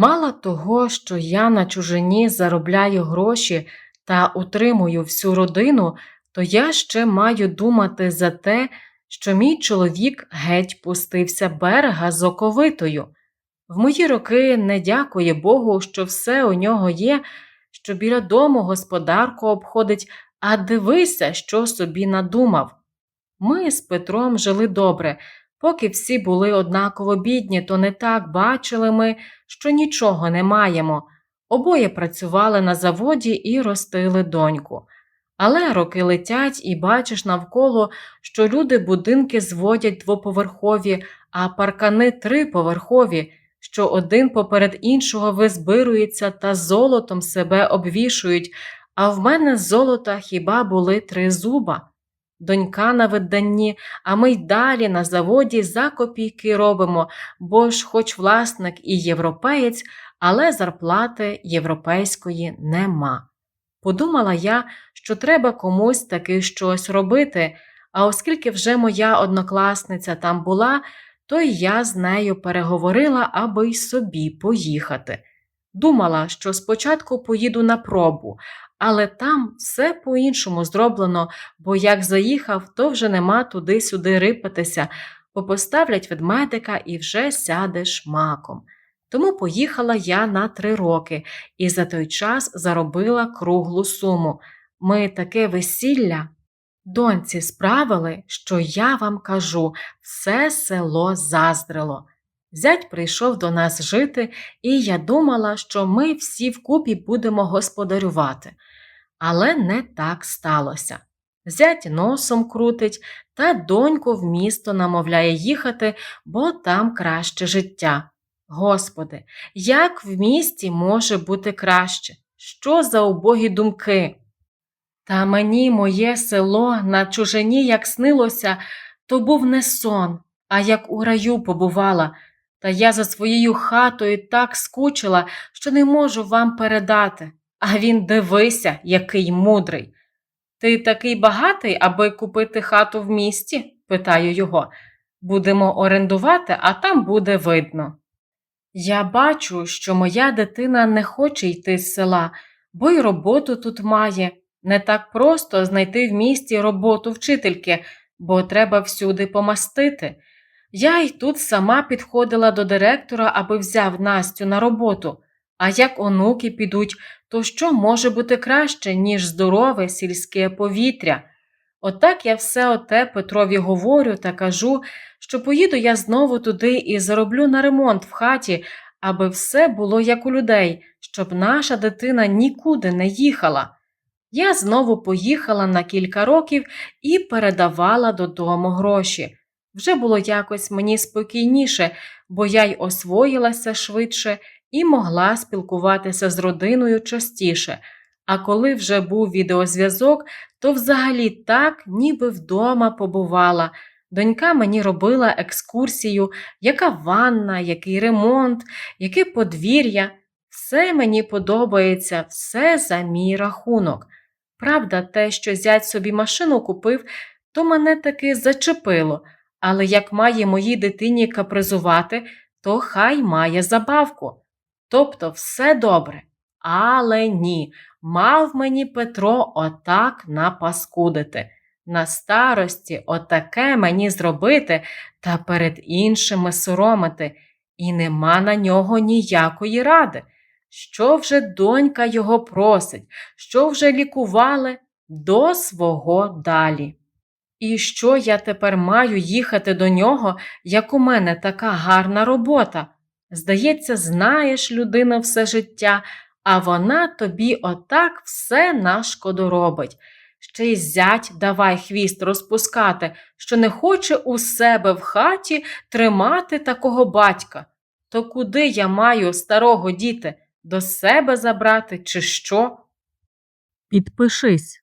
Мало того, що я на чужині заробляю гроші та утримую всю родину, то я ще маю думати за те, що мій чоловік геть пустився берега з оковитою. В мої роки не дякує Богу, що все у нього є, що біля дому господарку обходить, а дивися, що собі надумав. Ми з Петром жили добре, поки всі були однаково бідні, то не так бачили ми, що нічого не маємо. Обоє працювали на заводі і ростили доньку. Але роки летять, і бачиш навколо, що люди будинки зводять двоповерхові, а паркани триповерхові, що один поперед іншого визбирується та золотом себе обвішують, а в мене з золота хіба були три зуба. Донька на виданні, а ми й далі на заводі за копійки робимо, бо ж, хоч власник і європеєць, але зарплати європейської нема. Подумала я, що треба комусь таки щось робити, а оскільки вже моя однокласниця там була, то й я з нею переговорила, аби й собі поїхати. Думала, що спочатку поїду на пробу, але там все по-іншому зроблено, бо як заїхав, то вже нема туди-сюди рипатися, бо поставлять ведмедика і вже сядеш маком. Тому поїхала я на три роки і за той час заробила круглу суму. Ми таке весілля. Доньці справили, що я вам кажу, все село заздрило. Зять прийшов до нас жити, і я думала, що ми всі вкупі будемо господарювати. Але не так сталося. Зять носом крутить та доньку в місто намовляє їхати, бо там краще життя. Господи, як в місті може бути краще? Що за убогі думки? Та мені моє село на чужині як снилося, то був не сон, а як у раю побувала, та я за своєю хатою так скучила, що не можу вам передати. А він дивися, який мудрий. Ти такий багатий, аби купити хату в місті? питаю його. Будемо орендувати, а там буде видно. Я бачу, що моя дитина не хоче йти з села, бо й роботу тут має. Не так просто знайти в місті роботу вчительки, бо треба всюди помастити. Я й тут сама підходила до директора, аби взяв Настю на роботу. А як онуки підуть, то що може бути краще, ніж здорове сільське повітря? Отак я все оте Петрові говорю та кажу, що поїду я знову туди і зароблю на ремонт в хаті, аби все було як у людей, щоб наша дитина нікуди не їхала. Я знову поїхала на кілька років і передавала додому гроші. Вже було якось мені спокійніше, бо я й освоїлася швидше і могла спілкуватися з родиною частіше. А коли вже був відеозв'язок, то взагалі так, ніби вдома побувала. Донька мені робила екскурсію, яка ванна, який ремонт, яке подвір'я. Все мені подобається, все за мій рахунок. Правда, те, що зять собі машину купив, то мене таки зачепило, але як має моїй дитині капризувати, то хай має забавку. Тобто все добре. Але ні, мав мені Петро отак напаскудити. На старості отаке мені зробити та перед іншими соромити, і нема на нього ніякої ради. Що вже донька його просить, що вже лікували до свого далі. І що я тепер маю їхати до нього, як у мене така гарна робота? Здається, знаєш людину все життя, а вона тобі отак все на шкоду робить. Ще й зять давай хвіст розпускати, що не хоче у себе в хаті тримати такого батька. То куди я маю старого діти? До себе забрати, чи що? Підпишись.